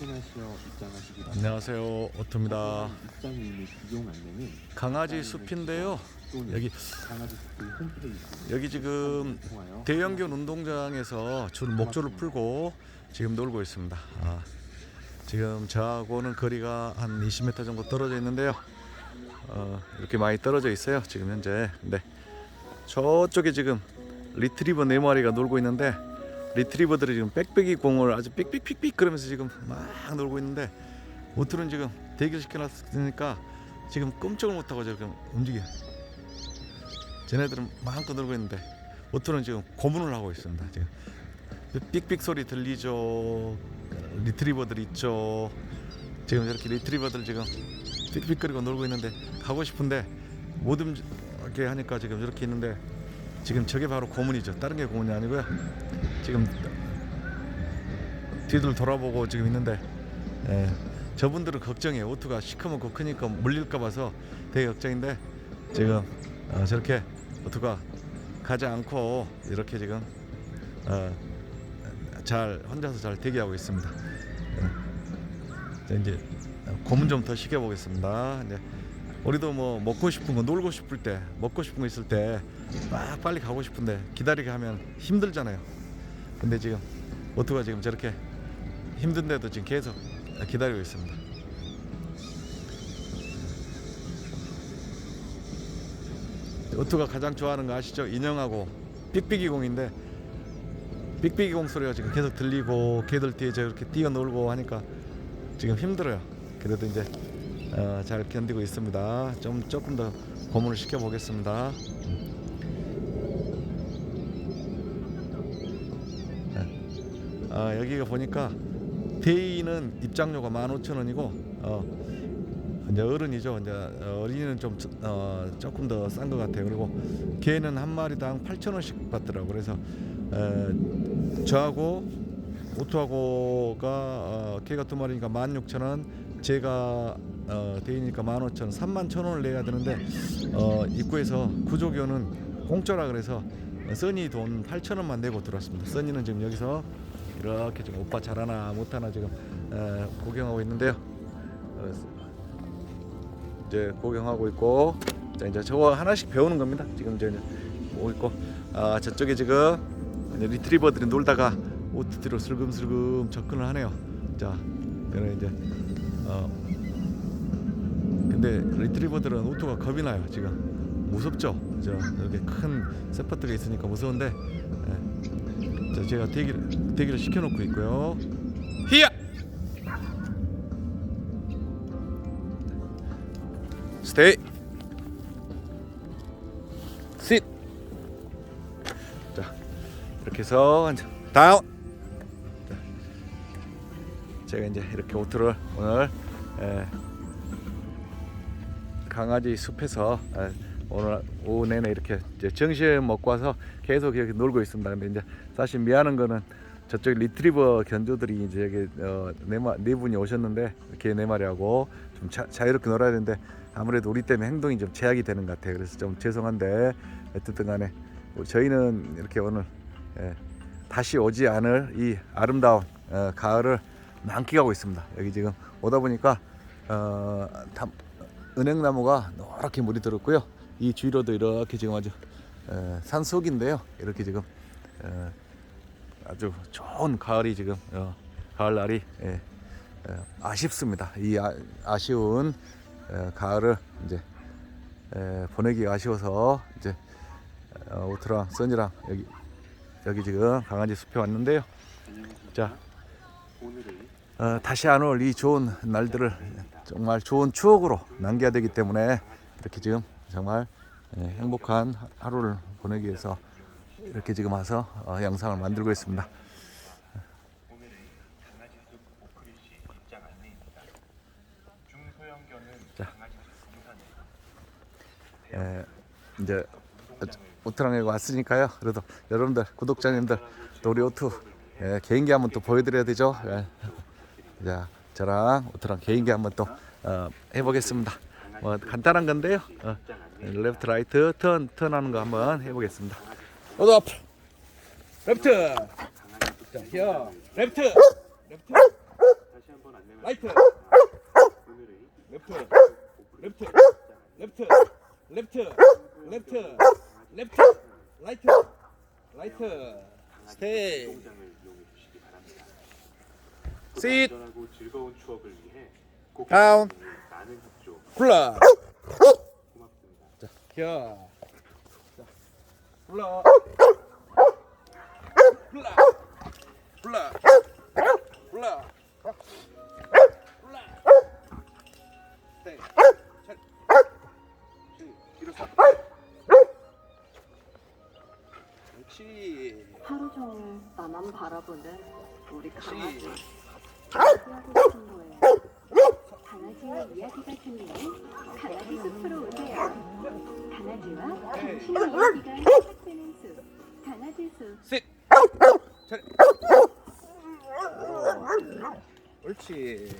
확인하시어 입장하시기 바랍니다. 안녕하세요. 오토입니다. 입장이 안내는 강아지 숲인데요. 또는 여기 강아지 숲 홈페이지 여기 지금 대형견 운동장에서 줄 목줄을 풀고 지금 놀고 있습니다. 아, 지금 저하고는 거리가 한 20m 정도 떨어져 있는데요. 어, 이렇게 많이 떨어져 있어요 지금 현재. 근데 저쪽에 지금 리트리버 네 마리가 놀고 있는데 리트리버들이 지금 빽빽이 공을 아주 삑삑삑삑 그러면서 지금 막 놀고 있는데 오트는 지금 대기를 시켜놨으니까 지금 꼼짝을 못하고 지금 움직여. 쟤네들은 마음껏 놀고 있는데 오트는 지금 고문을 하고 있습니다 지금. 삑삑 소리 들리죠? 리트리버들 있죠? 지금 이렇게 리트리버들 지금 삑삑거리고 놀고 있는데 가고 싶은데 못 움직게 하니까 지금 이렇게 있는데 지금 저게 바로 고문이죠 다른 게 고문이 아니고요 지금 뒤를 돌아보고 지금 있는데 예, 저분들은 걱정이에요 오토가 시커멓고 크니까 물릴까 봐서 되게 걱정인데 지금 어, 저렇게 오토가 가지 않고 이렇게 지금 어, 잘 혼자서 잘 대기하고 있습니다. 예. 자, 이제 고문 좀 더 시켜 보겠습니다. 이제 우리도 뭐 먹고 싶은 거 놀고 싶을 때 먹고 싶은 거 있을 때 막 빨리 가고 싶은데 기다리게 하면 힘들잖아요. 근데 지금 오토가 지금 저렇게 힘든데도 지금 계속 기다리고 있습니다. 오토가 가장 좋아하는 거 아시죠? 인형하고 삑삑이 공인데 삑삑이 공 소리가 지금 계속 들리고 걔들 뒤에 저렇게 뛰어놀고 하니까 지금 힘들어요. 그래도 이제 어, 잘 견디고 있습니다. 좀 조금 더 고문을 시켜 보겠습니다. 아, 여기가 보니까 대인은 입장료가 15,000원이고 어, 이제 어른이죠. 이제 어린이는 좀 어, 조금 더 싼 것 같아요. 그리고 개는 한 마리당 8,000원씩 받더라고. 그래서 에, 저하고 오토하고가 어, 개가 두 마리니까 16,000원, 제가 어, 대이니까 15,000원, 31,000원을 내야 되는데 어, 입구에서 구조견은 공짜라 그래서 써니 돈 8,000원만 내고 들어왔습니다. 써니는 지금 여기서 이렇게 지금 오빠 잘하나 못하나 지금 에, 구경하고 있는데요. 어, 이제 구경하고 있고 자 이제 저거 하나씩 배우는 겁니다. 지금 이제 보고 있고 아 저쪽에 지금 리트리버들이 놀다가 오트 뒤로 슬금슬금 접근을 하네요. 자 그래 이제 어 근데 리트리버들은 오토가 겁이 나요 지금 무섭죠. 저 이렇게 큰 세파트가 있으니까 무서운데 예. 자 제가 대기를 대기를 시켜놓고 있고요. 히야 스테이 싯. 자 이렇게 해서 다운 자, 제가 이제 이렇게 오토를 오늘 에, 강아지 숲에서 에, 오늘 오후 내내 이렇게 정신 먹고 와서 계속 이렇게 놀고 있습니다. 근데 이제 사실 미안한 거는 저쪽 리트리버 견조들이 이제 여기 어, 네, 마, 네 분이 오셨는데 이렇게 네 마리하고 좀 자, 자유롭게 놀아야 되는데 아무래도 우리 때문에 행동이 좀 제약이 되는 것 같아요. 그래서 좀 죄송한데 어쨌든 간에 뭐 저희는 이렇게 오늘 예, 다시 오지 않을 이 아름다운 어, 가을을 만끽하고 있습니다. 여기 지금 오다 보니까 어, 담, 은행나무가 노랗게 물이 들었고요. 이 주위로도 이렇게 지금 아주 에, 산속인데요. 이렇게 지금 에, 아주 좋은 가을이 지금 어, 가을 날이 예, 에, 아쉽습니다. 이 아, 아쉬운 에, 가을을 이제 에, 보내기 아쉬워서 이제 어, 오트랑 써니랑 여기 여기 지금 강아지 숲에 왔는데요. 자 어, 다시 안 올 이 좋은 날들을 정말 좋은 추억으로 남겨야 되기 때문에 이렇게 지금 정말 예, 행복한 하- 하루를 보내기 위해서 이렇게 지금 와서 어, 영상을 만들고 있습니다. 자. 예, 이제 오트랑에 왔으니까요. 그래도 여러분들 구독자님들 또 우리 오투 예, 개인기 한번 또 보여드려야 되죠. 예. 자, 저랑 오토랑 개인기 한번 또 어, 해보겠습니다. 뭐 간단한 건데요. 어, 레프트 라이트 턴 턴하는 거 한번 해보겠습니다. 오도 앞. 레프트. 자, 히어. 레프트. 레프트. 라이트. 레프트. 레프트. 레프트. 레프트. 레프트. 레프트. 라이트. 라이트. 스테이 운동장을 이용해 주시기 바랍니다. Sit. 안전하고 즐거운 추억을 위해 꼭 Down. 많은 협조 굴러 고맙습니다. 겨 자, 굴러 굴러 굴러 굴러 나만 바라보는 우리 강아지. 거예요. 강아지와 이야기가 들리는 강아지 숲으로 오세요. 강아지와 당신의 이야기가 시작되는 숲. 강아지 숲. 셋 오, 옳지